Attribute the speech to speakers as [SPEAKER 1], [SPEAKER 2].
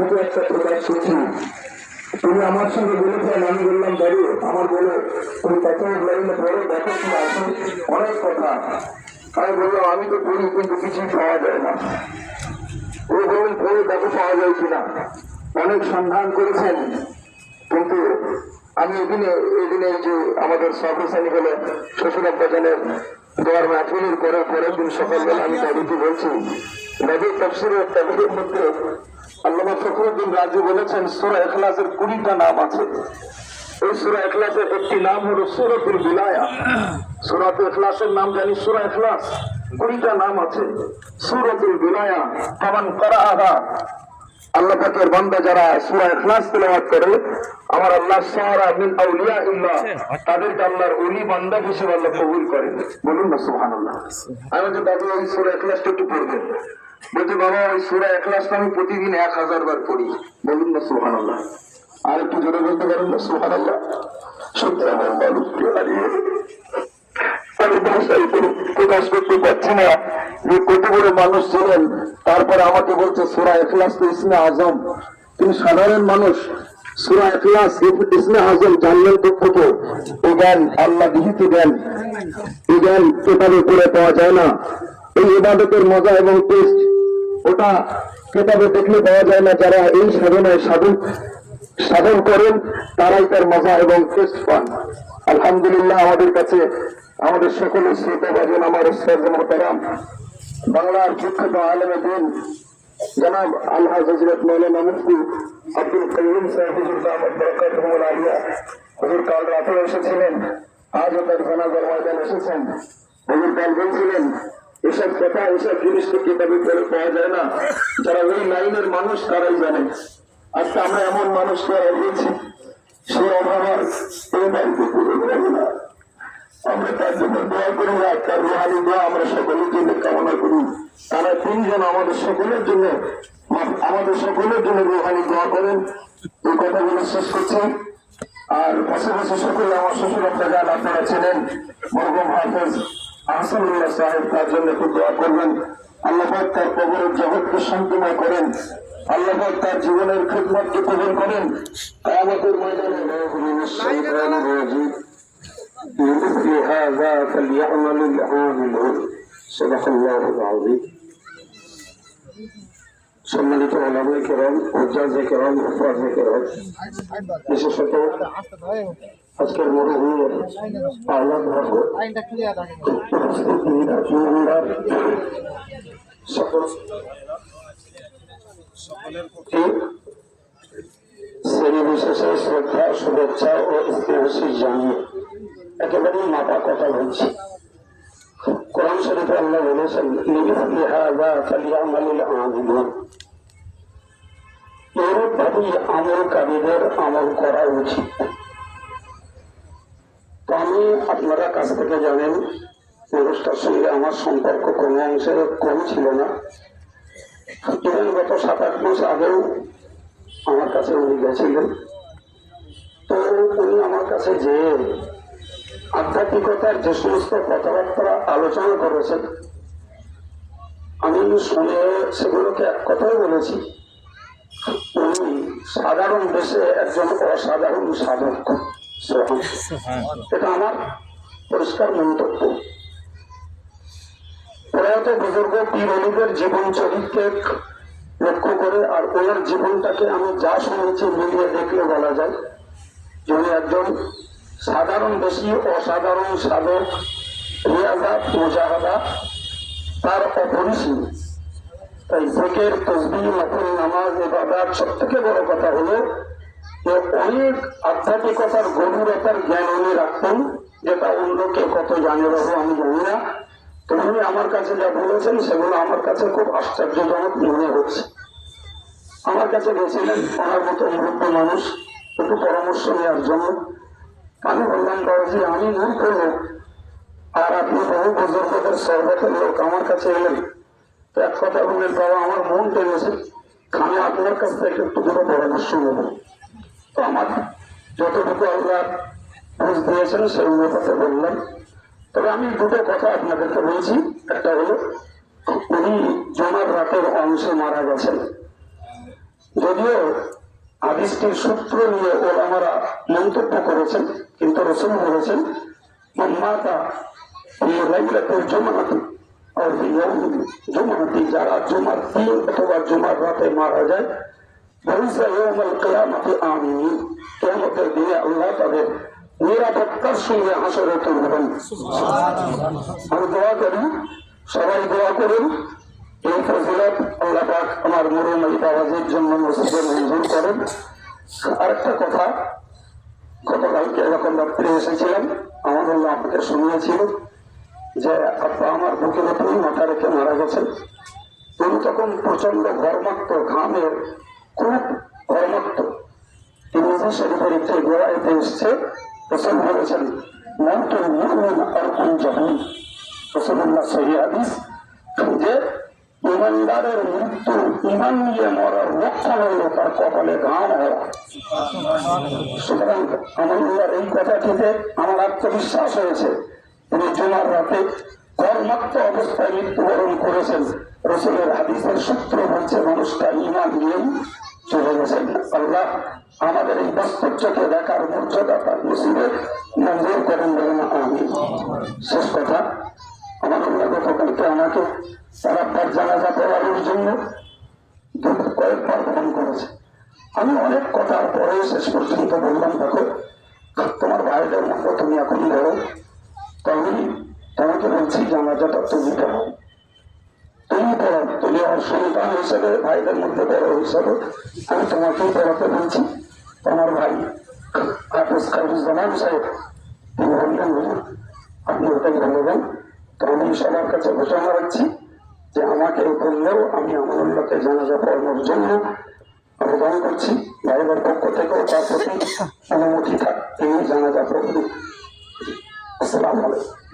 [SPEAKER 1] শুধু একটা প্রকাশ করছি তুমি আমার সঙ্গে বলেছেন আমি বললাম দাঁড়িয়ে আমার বলে, তুমি কত লাইনে পড়ে? দেখো কি আছে। অনেক কথা। আমি বললাম, আমি তো পড়ি, কিন্তু কিছুই পাওয়া যায় না। ও বলুন পড়ে দেখো, পাওয়া যায় কিনা। অনেক সন্ধান করেছেন, কিন্তু আমি এদিনে এদিনে যে আমাদের সফিসানি হলে শ্বশুর আব্বাজানের দোয়ার মাহফিলের করে পরের দিন সকালবেলা আমি দাবিতে বলছি নবীর তফসিরের তাবিদের মধ্যে আল্লামা ফখরুদ্দিন রাজু বলেছেন, সুরা এখলাসের কুড়িটা নাম আছে। এই সুরা এখলাসের একটি নাম হলো সুরতুল বিলায়া। সুরাত এখলাসের নাম জানি, সুরা এখলাস কুড়িটা নাম আছে। সুরতুল বিলায়া করা আল্লাহ পাকের বান্দা যারা সূরা ইখলাস তেলাওয়াত করে, আমার আল্লাহ সারা মিন আউলিয়া ইল্লাহ, তাদেরকে আল্লাহর ওলি বান্দা হিসেবে আল্লাহ কবুল করেন। বলুন না আমি দাদু ওই সূরা ইখলাসটা একটু পড়বেন। বলছি, বাবা, ওই সূরা ইখলাসটা আমি প্রতিদিন এক হাজার বার পড়ি। বলুন না, সুবহানাল্লাহ। আর একটু জোরে বলতে পারেন না, সুবহানাল্লাহ? সত্যি আমার মানুষকে হারিয়ে মানুষ তারপরে আমাকে বলছে, সুরা এখলাস তো ইসমে আজম। তিনি সাধারণ মানুষ। সুরা এখলাস ইসমে আজম জানলেন এই জ্ঞান আল্লাহ বিহিত জ্ঞান। এই জ্ঞান করে পাওয়া যায় না। এই ইবাদতের মজা এবং টেস্ট ওটা কেতাবে দেখলে পাওয়া যায় না, যারা এই সাধনায় সাধু সাধন করেন, তারাই তার মজা এবং টেস্ট পান। আলহামদুলিল্লাহ, আমাদের কাছে, আমাদের সকলের শ্রোতা বাজন আমার মোহতারাম বাংলার বিখ্যাত আলমে দিন, জনাব আল্লাহ হজরত মৌলানা মুফতি আব্দুল করিম সাহেব, হুজুর আহমদ বরকত আলিয়া। হুজুর, কাল রাতে এসেছিলেন, আজও তার জানাজার ময়দান এসেছেন। হুজুর, কাল বলছিলেন এসব কথা, এসব জিনিস তো কিতাবে করে পাওয়া যায় না। যারা ওই লাইনের মানুষ, তারাই জানে। আজকে আমরা এমন মানুষকে হারিয়েছি সে তার তিনজন আমাদের আমাদের আর সকলে, আমার শ্বশুর আপনারা আপনারা ছিলেন মরগম হাফেজ আহসানুল্লাহ সাহেব তার জন্য একটু দোয়া করবেন আল্লাহ পাক তার কবরের জগৎকে শান্তিময় করেন আল্লাহ পাক তার জীবনের খেদমতকে কবর করেন কায়ামতের ময়দানে بمثل هذا فليعمل العاملون صدق الله العظيم সম্মানিত ওলামাই কেরাম হজ্জাজ কেরাম হফাজ কেরাম বিশেষত আজকের মরুভূমির আহ্লাদ ভাগ্য সকল শ্রদ্ধা, শুভেচ্ছা ও স্নেহসী জানিয়ে একেবারেই মাথা কথা বলছি। কোরআন শরীফে আল্লাহ বলেছেন এরূপ আমলকারীদের আমল করা উচিত। আমি আপনারা কাছ থেকে জানেন মানুষটার সঙ্গে আমার সম্পর্ক কোনো অংশে কম ছিল না। ইভেন গত সাত আট মাস আগেও আমার কাছে উনি গেছিলেন। তো উনি আমার কাছে যে আধ্যাত্মিকতার যে সমস্ত কথাবার্তা আলোচনা করেছেন, আমি শুনে সেগুলোকে এক কথাই বলেছি। উনি সাধারণ দেশে একজন অসাধারণ সাধক। এটা আমার পরিষ্কার মন্তব্য। প্রয়াত বুজুর্গ পীর জীবন চরিত্রকে লক্ষ্য করে আর ওনার জীবনটাকে আমি যা শুনেছি মিলিয়ে দেখলে বলা যায় যে উনি একজন সাধারণ বেশি অসাধারণ সাধক রিয়াজাত মুজাহাদা তার অপরিসীম। তাই জেকের তসবি নকল নামাজ এবাদাত সব থেকে বড় কথা হলো যে অনেক আধ্যাত্মিকতার গভীরতার জ্ঞান উনি রাখতেন যেটা অন্য কে কত জানে বাবু আমি জানি না। তো উনি আমার কাছে যা বলেছেন সেগুলো আমার কাছে খুব আশ্চর্যজনক মনে হচ্ছে। আমার কাছে গেছিলেন ওনার মতো মুহূর্ত মানুষ, একটু পরামর্শ নেওয়ার জন্য। আমি বললাম, বাবাজি, আমি না লোক আর আপনি বহু বুজুর্গদের সর্বতের লোক আমার কাছে এলেন। তো এক কথা বললেন, বাবা, আমার মন টেনেছে। আমি আপনার কাছ থেকে একটু করে পরামর্শ নেব। আমার যতটুকু আল্লাহ বুঝ দিয়েছেন সেই অনুপাতে বললাম। তবে আমি দুটো কথা আপনাদেরকে বলছি। একটা হলো, উনি জমার রাতের অংশে মারা গেছেন।
[SPEAKER 2] যদিও হাদিসটির সূত্র নিয়ে ওলামারা মন্তব্য করেছেন, কিন্তু রসুল বলেছেন মাতা জুমাতি আর যারা জুমার দিন অথবা জুমার রাতে মারা যায় কিয়ামতের দিনে আল্লাহ তাদের নিরাপত্তার সঙ্গে হাসরে তুলবেন আমি দোয়া করি সবাই দোয়া করুন। এই ফজিলত আল্লাহ পাক আমার মরুম এই বাবাজের জন্য মসজিদে মঞ্জুর করেন। আরেকটা কথা গতকালকে এরকম রাত্রে এসেছিলাম আল্লাহ আমাকে শুনিয়েছিল যে আপা আমার বুকের মাথা রেখে মারা গেছেন। তিনি তখন প্রচণ্ড ঘর্মাক্ত ঘামের খুব ঘর্মাক্ত তিনি নিজে শরীফের একটি গোড়াইতে এসছে রসুল বলেছেন, মন্ত্র মুমিন কোন জমিন রসুল্লাহ সহি হাদিস, যে ইমানদারের মৃত্যু ইমান নিয়ে মরার লক্ষণ হলো তার কপালে ঘাম হওয়া। সুতরাং আমানুল্লাহর এই কথাটিতে আমার আত্মবিশ্বাস হয়েছে। তিনি জুমার রাতে কর্মাক্ত অবস্থায় মৃত্যুবরণ করেছেন। রসুলের হাদিসের সূত্র বলছে, মানুষটা ইমান নিয়েই চলে গেছেন। আল্লাহ আমাদের এই বাস্তবকে দেখার মর্যাদা তার নসিবে মঞ্জুর করেন বলে না আমি শেষ কথা, আমার আল্লাহ গতকালকে আমাকে তারাপ্পার জানাজা পড়ানোর জন্য কয়েকবার ফোন করেছে। আমি অনেক কথার পরে শেষ পর্যন্ত বললাম, দেখো, তোমার ভাইদের মতো তুমি এখন বড় তাহলে তোমাকে বলছি জানাজাটা তুমি পড়ো তুমি পড়ো তুমি আমার সন্তান হিসেবে, ভাইদের মধ্যে বড় হিসেবে, আমি তোমাকেই পড়াতে বলছি, তোমার ভাই হাফিজ খারুজ্জামান সাহেব, তিনি বললেন আপনি ওটাই বলবেন তো আমি সবার কাছে ঘোষণা রাখছি যে আমাকে বললেও আমি আমানুল্লাহকে জানাজা পড়ানোর জন্য আবেদন করছি। ভাইবার পক্ষ থেকেও তার প্রতি অনুমতি থাক, তিনি জানাজা পড়বেন আসসালামু আলাইকুম।